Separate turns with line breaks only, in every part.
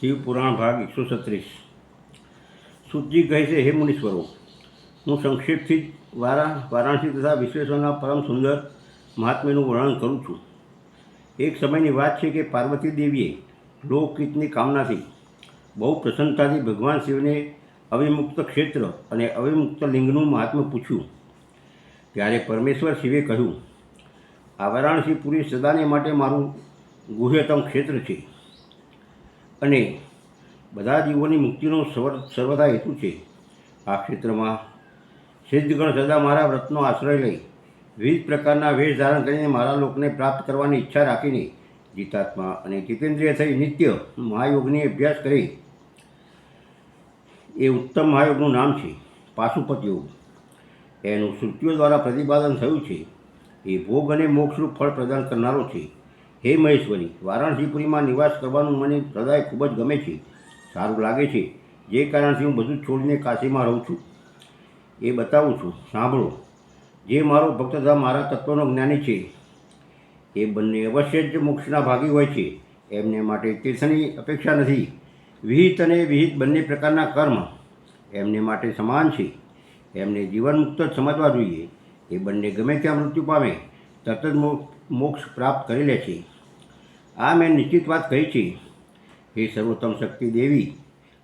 શિવ પુરાણ ભાગ એકસો છત્રીસ. સુતજી કહે છે, હે મુનીશ્વરો, હું સંક્ષેપથી જ વારા, વારાણસી તથા વિશ્વેશ્વરના પરમ સુંદર મહાત્મ્યનું વર્ણન કરું છું. એક સમયની વાત છે કે પાર્વતી દેવીએ લોકહિતની કામનાથી બહુ પ્રસન્નતાથી ભગવાન શિવને અવિમુક્ત ક્ષેત્ર અને અવિમુક્ત લિંગનું મહાત્મ્ય પૂછ્યું. ત્યારે પરમેશ્વર શિવે કહ્યું, આ વારાણસીપુરી સદાને માટે મારું ગુહ્યતમ ક્ષેત્ર છે. અને બધા જીવોની મુક્તિનો સર્વ, સર્વદા હેતુ છે. આ ક્ષેત્રમાં સિદ્ધગણ સદા મારા વ્રતનો આશ્રય લઈ વિવિધ પ્રકારના વેશ ધારણ કરીને મારા લોકને પ્રાપ્ત કરવાની ઈચ્છા રાખીને જીતાત્મા અને જીતેન્દ્રિય થઈ નિત્ય મહાયોગની અભ્યાસ કરી. એ ઉત્તમ મહાયોગનું નામ છે પાશુપત યોગ. એનું શ્રુતિઓ દ્વારા પ્રતિપાદન થયું છે. એ ભોગ અને મોક્ષરૂપ ફળ પ્રદાન કરનારો છે. હે મહેશ્વરી, વારાણસીપુરીમાં નિવાસ કરવાનું મને સદાય ખૂબ જ ગમે છે. સારું લાગે છે. જે કારણથી હું બધું છોડીને કાશીમાં રહું છું. એ બતાવું છું. સાંભળો. જે મારો ભક્ત તથા મારા તત્વનો જ્ઞાની છે, એ બંને અવશ્ય જ મોક્ષના ભાગી હોય છે. એમને માટે તીર્થની અપેક્ષા નથી. વિહિત અને વિહિત બંને પ્રકારના કર્મ એમને માટે સમાન છે. એમને જીવનમુક્ત જ સમજવા જોઈએ. એ બંને ગમે ત્યાં મૃત્યુ પામે, તરત જ મોક્ષ પ્રાપ્ત કરી લે છે. આ મેં નિશ્ચિત વાત કહી છે. હે સર્વોત્તમ શક્તિ દેવી,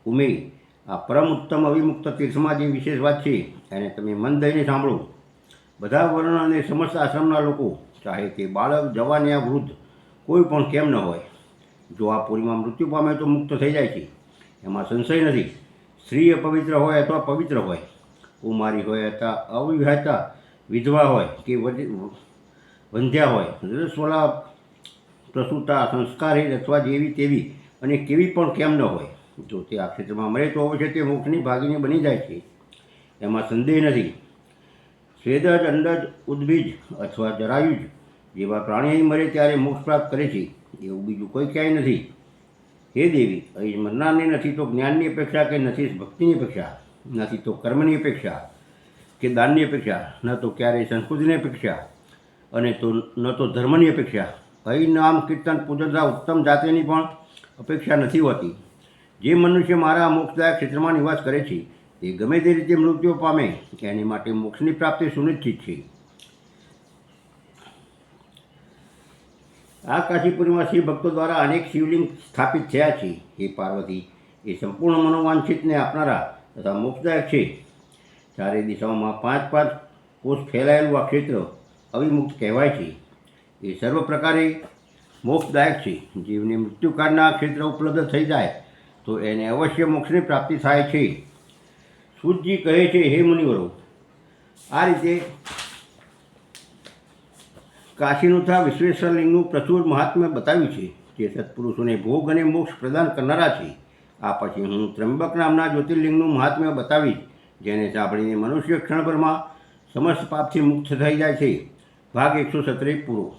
ઉમે, આ પરમ ઉત્તમ અવિમુક્ત તીર્થમાં જે વિશેષ વાત છે, એને તમે મન દઈને સાંભળો. બધા વર્ણ અને સમસ્ત આશ્રમના લોકો, ચાહે તે બાળક, જવાન યા વૃદ્ધ, કોઈ પણ કેમ ન હોય. જો આ પુરીમાં મૃત્યુ પામે તો મુક્ત થઈ જાય છે. એમાં સંશય નથી. સ્ત્રી અપવિત્ર હોય અથવા પવિત્ર હોય. કુમારી હોય અથવા અવિવાહિતા, વિધવા હોય કે વંધ્યા હોય. રસવાલા પ્રસૂતા સંસ્કારહીન અથવા જેવી તેવી અને કેવી પણ કેમ ન હોય. જો તે આ ક્ષેત્રમાં મરે તો અવશ્ય તે મોક્ષની ભાગીને બની જાય છે. એમાં સંદેહ નથી. સ્વેદજ અંડજ ઉદ્ભીજ અથવા જરાયુજ જેવા પ્રાણી મરે ત્યારે મોક્ષ પ્રાપ્ત કરે છે. એવું બીજું કોઈ ક્યાંય નથી. હે દેવી, અહીં મરનારને નથી તો જ્ઞાનની અપેક્ષા કે નથી ભક્તિની અપેક્ષા? નથી તો કર્મની અપેક્ષા? કે દાનની અપેક્ષા? ન તો ક્યારેય સંસ્કૃતિની અપેક્ષા? અને તો ન તો ધર્મની અપેક્ષા? અહીં નામ કીર્તન પૂજન ઉત્તમ જાતિની પણ અપેક્ષા નથી હોતી. જે મનુષ્ય મારા મોક્ષદાયક ક્ષેત્રમાં નિવાસ કરે છે તે ગમે તે રીતે મૃત્યુ પામે, એની માટે મોક્ષની પ્રાપ્તિ સુનિશ્ચિત છે. આ કાશીપુરીમાં શિવ ભક્તો દ્વારા અનેક શિવલિંગ સ્થાપિત થયા છે. હે પાર્વતી એ સંપૂર્ણ મનોવાંછિતને આપનારા તથા મોક્ષદાયક છે. ચારે દિશાઓમાં પાંચ પાંચ કોષ ફેલાયેલું આ ક્ષેત્ર અવિમુક્ત કહેવાય છે. એ સર્વ પ્રકારે મોક્ષદાયક છે. જીવને મૃત્યુકાળના ક્ષેત્ર ઉપલબ્ધ થઈ જાય તો એને અવશ્ય મોક્ષની પ્રાપ્તિ થાય છે. સૂતજી કહે છે, હે મુનિવરો, આ રીતે કાશીનું તથા વિશ્વેશ્વર લિંગનું પ્રચુર મહાત્મ્ય બતાવ્યું છે જે સત્પુરુષોને ભોગ અને મોક્ષ પ્રદાન કરનારા છે. આ પછી હું ત્રંબક નામના જ્યોતિર્લિંગનું મહાત્મ્ય બતાવીશ, જેને સાંભળીને મનુષ્ય ક્ષણભરમાં સમસ્ત પાપથી મુક્ત થઈ જાય છે. ભાગ એકસો સત્રે પૂરો.